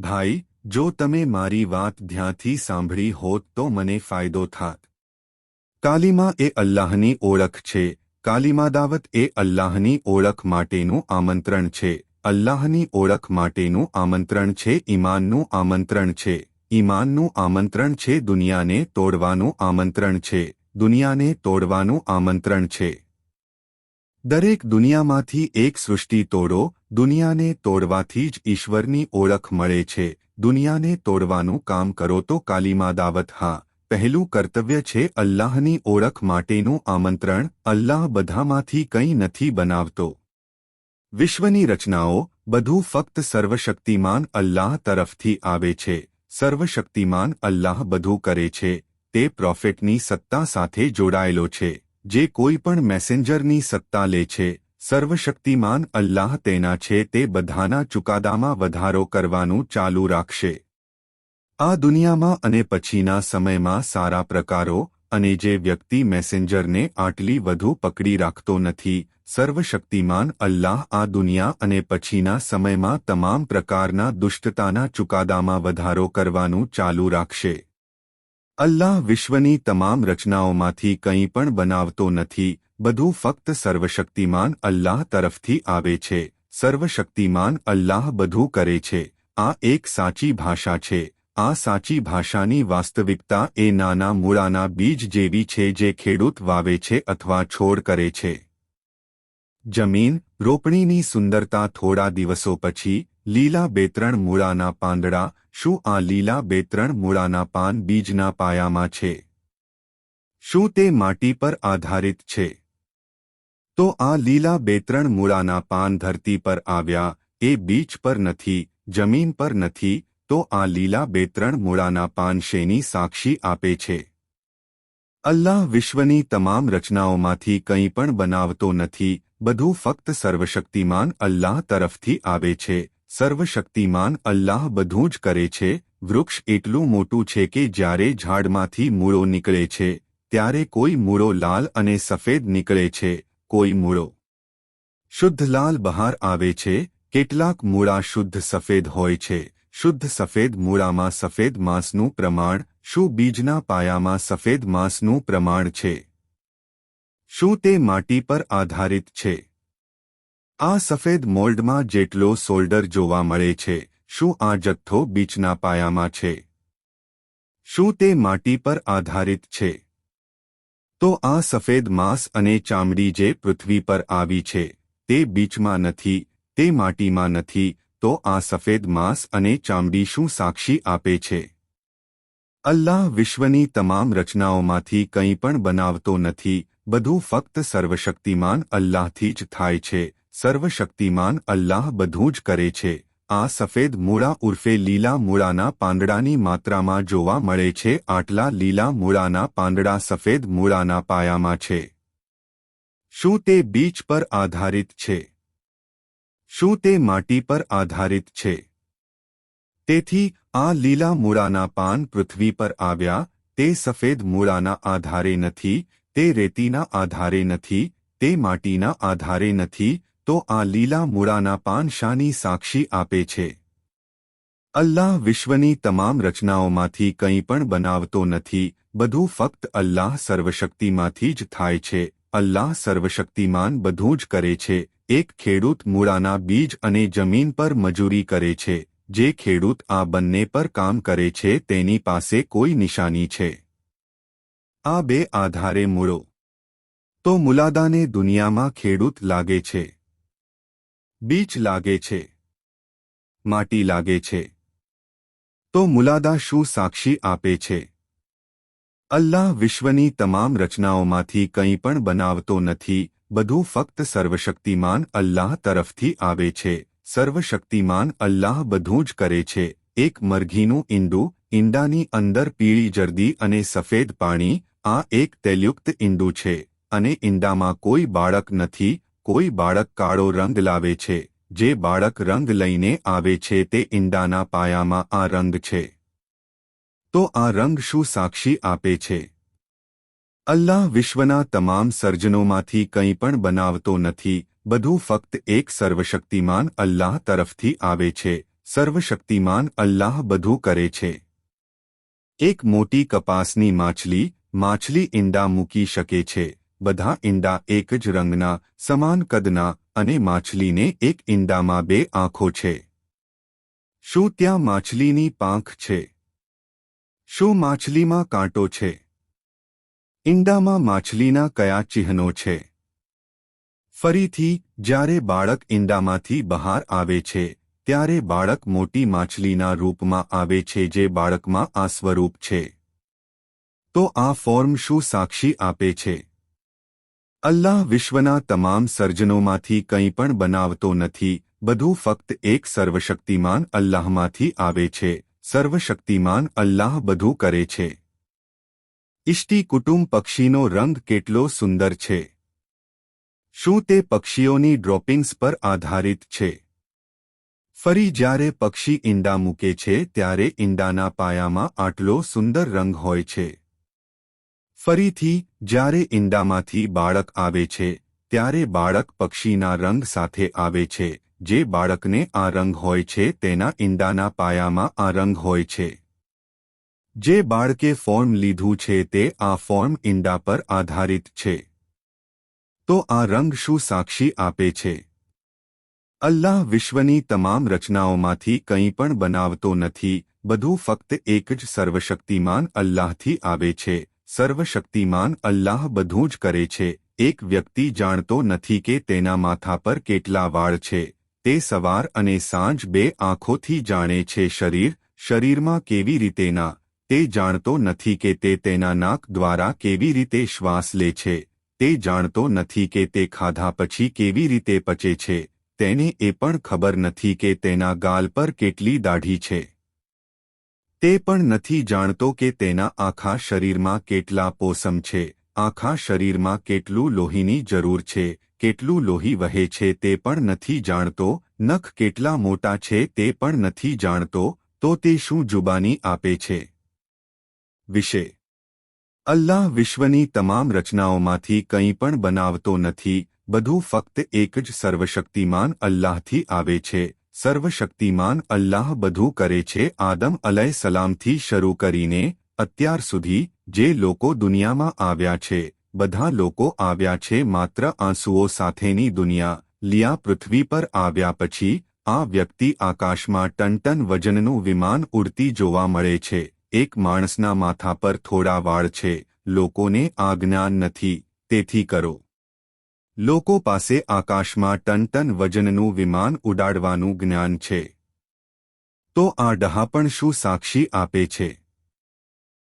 ભાઈ, જો તમે મારી વાત ધ્યાનથી સાંભળી હોત તો મને ફાયદો થાત. કાલીમા એ અલ્લાહની ઓળખ છે. કાલીમાદાવત એ અલ્લાહની ઓળખ માટેનું આમંત્રણ છે. અલ્લાહની ઓળખ માટેનું આમંત્રણ છે. ઈમાનનું આમંત્રણ છે. ઈમાનનું આમંત્રણ છે. દુનિયાને તોડવાનું આમંત્રણ છે. દુનિયાને તોડવાનું આમંત્રણ છે. દરેક દુનિયામાંથી એક સૃષ્ટિ તોડો દુનિયાને તોડવાથી જ ઈશ્વરની ઓળખ મળે છે. દુનિયાને તોડવાનું કામ કરો તો કાલીમા દાવત, હા, પહેલું કર્તવ્ય છે અલ્લાહની ઓળખ માટેનું આમંત્રણ, અલ્લાહ બધામાંથી કંઈ નથી બનાવતો. વિશ્વની રચનાઓ, બધું ફક્ત સર્વશક્તિમાન અલ્લાહ તરફથી આવે છે. સર્વશક્તિમાન અલ્લાહ બધું કરે છે. તે પ્રોફેટની સત્તા સાથે જોડાયેલો છે. જે કોઈ પણ મેસેન્જરની સત્તા લે છે. સર્વશક્તિમાન અલ્લાહ તેના છે, તે બધાના ચુકાદામાં વધારો કરવાનું ચાલુ રાખશે. આ દુનિયામાં અને પછીના સમયમાં સારા પ્રકારો અને જે વ્યક્તિ મેસેન્જરને આટલી વધુ પકડી રાખતો નથી, સર્વશક્તિમાન અલ્લાહ આ દુનિયા અને પછીના સમયમાં તમામ પ્રકારના દુષ્ટતાના ચુકાદામાં વધારો કરવાનું ચાલુ રાખશે. અલ્લાહ વિશ્વની તમામ રચનાઓમાંથી કંઈ પણ બનાવતો નથી બધું ફક્ત સર્વશક્તિમાન અલ્લાહ તરફથી આવે છે. સર્વશક્તિમાન અલ્લાહ બધું કરે છે. આ એક સાચી ભાષા છે. આ સાચી ભાષાની વાસ્તવિકતા એ નાના મૂળાના બીજ જેવી છે જે ખેડૂત વાવે છે અથવા છોડ કરે છે. જમીન, રોપણીની સુંદરતા થોડા દિવસો પછી, લીલા બેત્રણ મૂળાના પાંદડા, શું આ લીલા બેત્રણ મૂળાના પાન બીજના પાયામાં છે? શું તે માટી પર આધારિત છે? તો આ લીલા બેત્રણ મૂળાના પાન ધરતી પર આવ્યા, એ બીચ પર નથી, જમીન પર નથી, તો આ લીલા બેત્રણ મૂળાના પાન શેની સાક્ષી આપે છે? અલ્લાહ વિશ્વની તમામ રચનાઓમાંથી કંઈ પણ બનાવતો નથી, બધું ફક્ત સર્વશક્તિમાન અલ્લાહ તરફથી આવે છે, સર્વશક્તિમાન અલ્લાહ બધું જ કરે છે, વૃક્ષ એટલું મોટું છે કે જ્યારે ઝાડમાંથી મૂળો નીકળે છે, ત્યારે કોઈ મૂળો લાલ અને સફેદ નીકળે છે કોઈ મૂળો. શુદ્ધ લાલ બહાર આવે છે, કેટલાક મૂળા શુદ્ધ સફેદ હોય છે. શુદ્ધ સફેદ મૂળામાં સફેદ માંસનું પ્રમાણ, શું બીજના પાયામાં સફેદ માંસનું પ્રમાણ છે? શું તે માટી પર આધારિત છે? આ સફેદ મોલ્ડમાં જેટલો સોલ્ડર જોવા મળે છે, શું આ જથ્થો બીચના પાયામાં છે? શું તે માટી પર આધારિત છે? તો આ સફેદ માંસ અને ચામડી જે પૃથ્વી પર આવી છે, તે બીચમાં નથી, તે માટીમાં નથી, તો આ સફેદ માંસ અને ચામડી શું સાક્ષી આપે છે? અલ્લાહ વિશ્વની તમામ રચનાઓમાંથી કંઈ પણ બનાવતો નથી, બધું ફક્ત સર્વશક્તિમાન અલ્લાહથી જ થાય છે, સર્વશક્તિમાન અલ્લાહ બધું જ કરે છે. આ સફેદ મૂળા ઉર્ફે લીલા મૂળાના પાંદડાની માત્રામાં જોવા મળે છે. આટલા લીલા મૂળાના પાંદડા સફેદ મૂળાના પાયામાં છે. શું તે બીચ પર આધારિત છે? શું તે માટી પર આધારિત છે? તેથી, આ લીલા મૂળાના પાન પૃથ્વી પર આવ્યા, તે સફેદ મૂળાના આધારે નથી, તે રેતીના આધારે નથી, તે માટીના આધારે નથી તો આ લીલા મૂળાના પાન શાની સાક્ષી આપે છે. અલ્લાહ વિશ્વની તમામ રચનાઓમાંથી કંઈ પણ બનાવતો નથી, બધું ફક્ત અલ્લાહ સર્વશક્તિમાંથી જ થાય છે, અલ્લાહ સર્વશક્તિમાન બધું જ કરે છે, એક ખેડૂત મૂળાના બીજ અને જમીન પર મજૂરી કરે છે, જે ખેડૂત આ બંને પર કામ કરે છે તેની પાસે કોઈ નિશાની છે. આ બે આધારે મૂળો. તો મુલાદાને દુનિયામાં ખેડૂત લાગે છે. બીચ લાગે છે. માટી લાગે છે. તો મુલાદા શું સાક્ષી આપે છે? અલ્લાહ વિશ્વની તમામ રચનાઓમાંથી કંઈ પણ બનાવતો નથી, બધું ફક્ત સર્વશક્તિમાન અલ્લાહ તરફથી આવે છે. સર્વશક્તિમાન અલ્લાહ બધું જ કરે છે. એક મરઘીનું ઈંડું, ઈંડાની અંદર પીળી જર્દી અને સફેદ પાણી, આ એક તેલયુક્ત ઈંડું છે. અને ઈંડામાં કોઈ બાળક નથી કોઈ બાળક કાળો રંગ લાવે છે, જે બાળક રંગ લઈને આવે છે તે ઈંડાના પાયામાં આ રંગ છે. તો આ રંગ શું સાક્ષી આપે છે? અલ્લાહ વિશ્વના તમામ સર્જનોમાંથી કંઈ પણ બનાવતો નથી, બધું ફક્ત એક સર્વશક્તિમાન અલ્લાહ તરફથી આવે છે, સર્વશક્તિમાન અલ્લાહ બધું કરે છે. એક મોટી કપાસની માછલી માછલી ઈંડા મૂકી શકે છે. બધા ઈંડા એક જ રંગના, સમાન કદના અને માછલીને એક ઈંડામાં બે આંખો છે. શું ત્યાં માછલીની પાંખ છે? શું માછલીમાં કાંટો છે? ઈંડામાં માછલીના કયા ચિહ્નો છે? ફરીથી, જ્યારે બાળક ઈંડામાંથી બહાર આવે છે, ત્યારે બાળક મોટી માછલીના રૂપમાં આવે છે જે બાળકમાં આ સ્વરૂપ છે. તો આ ફોર્મ શું સાક્ષી આપે છે? અલ્લાહ વિશ્વના તમામ સર્જનોમાંથી કંઈ પણ બનાવતો નથી, બધું ફક્ત એક સર્વશક્તિમાન અલ્લાહમાંથી આવે છે, સર્વશક્તિમાન અલ્લાહ બધું કરે છે. ઇષ્ટી કુટુંબ પક્ષીનો રંગ કેટલો સુંદર છે. શું તે પક્ષીઓની ડ્રોપિંગ્સ પર આધારિત છે? ફરી જ્યારે પક્ષી ઈંડા મૂકે છે, ત્યારે ઈંડાના પાયામાં આટલો સુંદર રંગ હોય છે. ફરીથી, જ્યારે ઈંડામાંથી બાળક આવે છે, ત્યારે બાળક પક્ષીના રંગ સાથે આવે છે, જે બાળકને આ રંગ હોય છે, તેના ઈંડાના પાયામાં આ રંગ હોય છે. જે બાળકે ફોર્મ લીધું છે, તે આ ફોર્મ ઈંડા પર આધારિત છે. તો આ રંગ શું સાક્ષી આપે છે? અલ્લાહ વિશ્વની તમામ રચનાઓમાંથી કંઈ પણ બનાવતો નથી, બધું ફક્ત એક જ સર્વશક્તિમાન અલ્લાહથી આવે છે. સર્વશક્તિમાન અલ્લાહ બધું જ કરે છે. એક વ્યક્તિ જાણતો નથી કે તેના માથા પર કેટલા વાળ છે. તે સવાર અને સાંજ બે આંખોથી જાણે છે શરીર, શરીરમાં કેવી રીતેના તે જાણતો નથી કે તે તેના નાક દ્વારા કેવી રીતે શ્વાસ લે છે. તે જાણતો નથી કે તે ખાધા પછી કેવી રીતે પચે છે. તેને એ પણ ખબર નથી કે તેના ગાલ પર કેટલી દાઢી છે. તે પણ નથી જાણતો કે તેના આખા શરીરમાં કેટલા પોસમ છે, આખા શરીરમાં કેટલું લોહીની જરૂર છે, કેટલું લોહી વહે છે તે પણ નથી જાણતો, નખ કેટલા મોટા છે તે પણ નથી જાણતો, તો તે શું જુબાની આપે છે? વિશે. અલ્લાહ વિશ્વની તમામ રચનાઓમાંથી કંઈ પણ બનાવતો નથી, બધું ફક્ત એક જ સર્વશક્તિમાન અલ્લાહથી આવે છે સર્વશક્તિમાન અલ્લાહ બધું કરે છે. આદમ અલય સલામથી શરૂ કરીને અત્યાર સુધી જે લોકો દુનિયામાં આવ્યા છે, બધા લોકો આવ્યા છે માત્ર આંસુઓ સાથેની દુનિયા, લિયા પૃથ્વી પર આવ્યા પછી, આ વ્યક્તિ આકાશમાં ટનટન વજનનું વિમાન ઉડતી જોવા મળે છે. એક માણસના માથા પર થોડા વાળ છે, લોકોને આ જ્ઞાન નથી, તેથી કરો. લોકો પાસે આકાશમાં ટન ટન વજનનું વિમાન ઉડાડવાનું જ્ઞાન છે. તો આ ડહાપણ શું સાક્ષી આપે છે?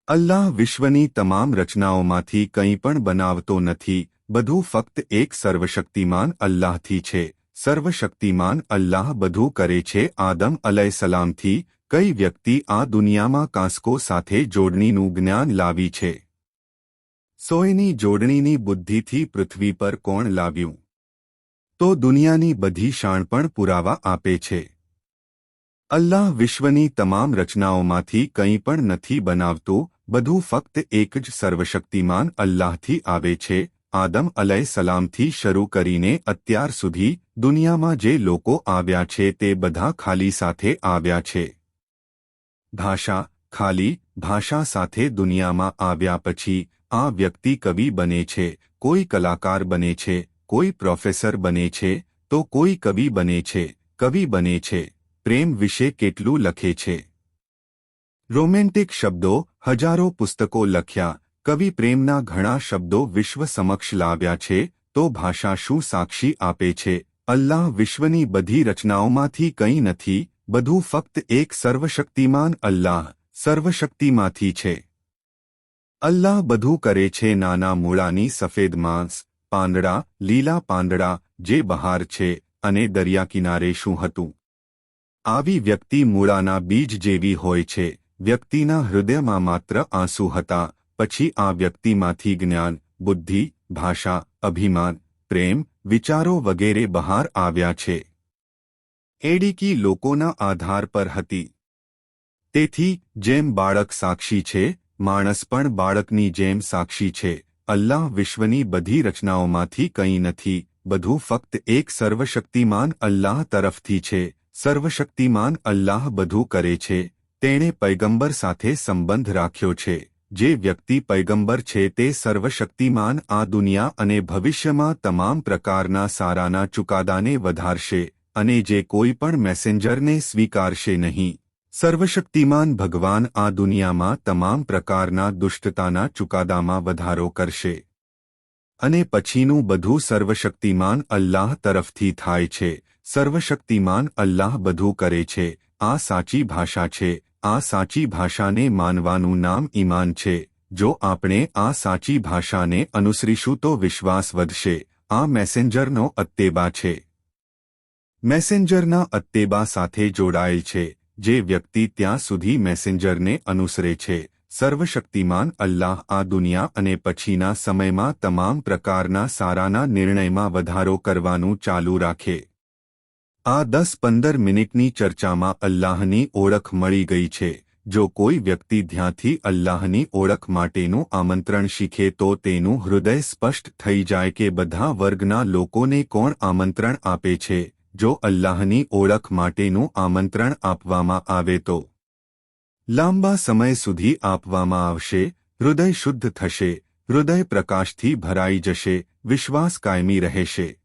અલ્લાહ વિશ્વની તમામ રચનાઓમાંથી કંઈ પણ બનાવતો નથી, બધું ફક્ત એક સર્વશક્તિમાન અલ્લાહથી છે. સર્વશક્તિમાન અલ્લાહ બધું કરે છે. આદમ અલયસલામથી કઈ વ્યક્તિ આ દુનિયામાં કાંસકો સાથે જોડણીનું જ્ઞાન લાવી છે? સોયની જોડણીની બુદ્ધિથી પૃથ્વી પર કોણ લાવ્યું તો દુનિયાની બધી શાણ પણ પુરાવા આપે છે. અલ્લાહ વિશ્વની તમામ રચનાઓમાંથી કંઈ પણ નથી બનાવતું, બધું ફક્ત એક જ સર્વશક્તિમાન અલ્લાહથી આવે છે, આદમ અલય સલામથી શરૂ કરીને અત્યાર સુધી દુનિયામાં જે લોકો આવ્યા છે તે બધા ખાલી સાથે આવ્યા છે. ભાષા, ખાલી ભાષા સાથે દુનિયામાં આવ્યા પછી આ વ્યક્તિ કવિ બને છે, કોઈ કલાકાર બને છે, કોઈ પ્રોફેસર બને છે, તો કોઈ કવિ બને છે, કવિ બને છે. પ્રેમ વિશે કેટલું લખે છે? રોમેન્ટિક શબ્દો હજારો પુસ્તકો લખ્યા, કવિ પ્રેમના ઘણા શબ્દો વિશ્વ સમક્ષ લાવ્યા છે, તો ભાષા શું સાક્ષી આપે છે? અલ્લાહ વિશ્વની બધી રચનાઓમાંથી કંઈ નથી, બધું ફક્ત એક સર્વશક્તિમાન અલ્લાહ. સર્વશક્તિમાંથી છે. અલ્લાહ બધું કરે છે, નાના મૂળાની સફેદ માંસ, પાંદડા, લીલા પાંદડા, જે બહાર છે, અને દરિયા કિનારે શું હતું? આવી વ્યક્તિ મૂળાના બીજ જેવી હોય છે, વ્યક્તિના હૃદયમાં માત્ર આંસુ હતા, પછી આ વ્યક્તિમાંથી જ્ઞાન, બુદ્ધિ, ભાષા, અભિમાન, પ્રેમ, વિચારો વગેરે બહાર આવ્યા છે. એડીકી લોકોના આધાર પર હતી. તેથી, જેમ બાળક સાક્ષી છે, માણસ પણ બાળકની જેમ સાક્ષી છે. અલ્લાહ વિશ્વની બધી રચનાઓમાંથી કંઈ નથી, બધું ફક્ત એક સર્વશક્તિમાન અલ્લાહ તરફથી છે. સર્વશક્તિમાન અલ્લાહ બધું કરે છે. તેણે પૈગંબર સાથે સંબંધ રાખ્યો છે. જે વ્યક્તિ પૈગંબર છે તે સર્વશક્તિમાન આ દુનિયા અને ભવિષ્યમાં તમામ પ્રકારના સારાના ચુકાદાને વધારશે અને જે કોઈ પણ મેસેન્જરને સ્વીકારશે નહીં. સર્વશક્તિમાન ભગવાન આ દુનિયામાં તમામ પ્રકારના દુષ્ટતાના ચુકાદામાં વધારો કરશે. અને પછીનું બધું સર્વશક્તિમાન અલ્લાહ તરફથી થાય છે. સર્વશક્તિમાન અલ્લાહ બધું કરે છે. આ સાચી ભાષા છે. આ સાચી ભાષાને માનવાનું નામ ઈમાન છે. જો આપણે આ સાચી ભાષાને અનુસરીશું તો વિશ્વાસ વધશે. આ મેસેન્જરનો અત્તેબા છે. મેસેન્જરના અત્તેબા સાથે જોડાયેલ છે. જે વ્યક્તિ ત્યાં સુધી મેસેન્જરને અનુસરે છે, સર્વશક્તિમાન અલ્લાહ આ દુનિયા અને પછીના સમયમાં તમામ પ્રકારના સારાના નિર્ણયમાં વધારો કરવાનું ચાલુ રાખે. આ દસ પંદર મિનિટની ચર્ચામાં અલ્લાહની ઓળખ મળી ગઈ છે. જો કોઈ વ્યક્તિ ધ્યાનથી અલ્લાહની ઓળખ માટેનું આમંત્રણ શીખે તો તેનું હૃદય સ્પષ્ટ થઈ જાય કે બધા વર્ગના લોકોને કોણ આમંત્રણ આપે છે. જો અલ્લાહની ઓળખ માટેનું આમંત્રણ આપવામાં આવે તો લાંબા સમય સુધી આપવામાં આવશે, હૃદય શુદ્ધ થશે, હૃદય પ્રકાશથી ભરાઈ જશે, વિશ્વાસ કાયમી રહેશે.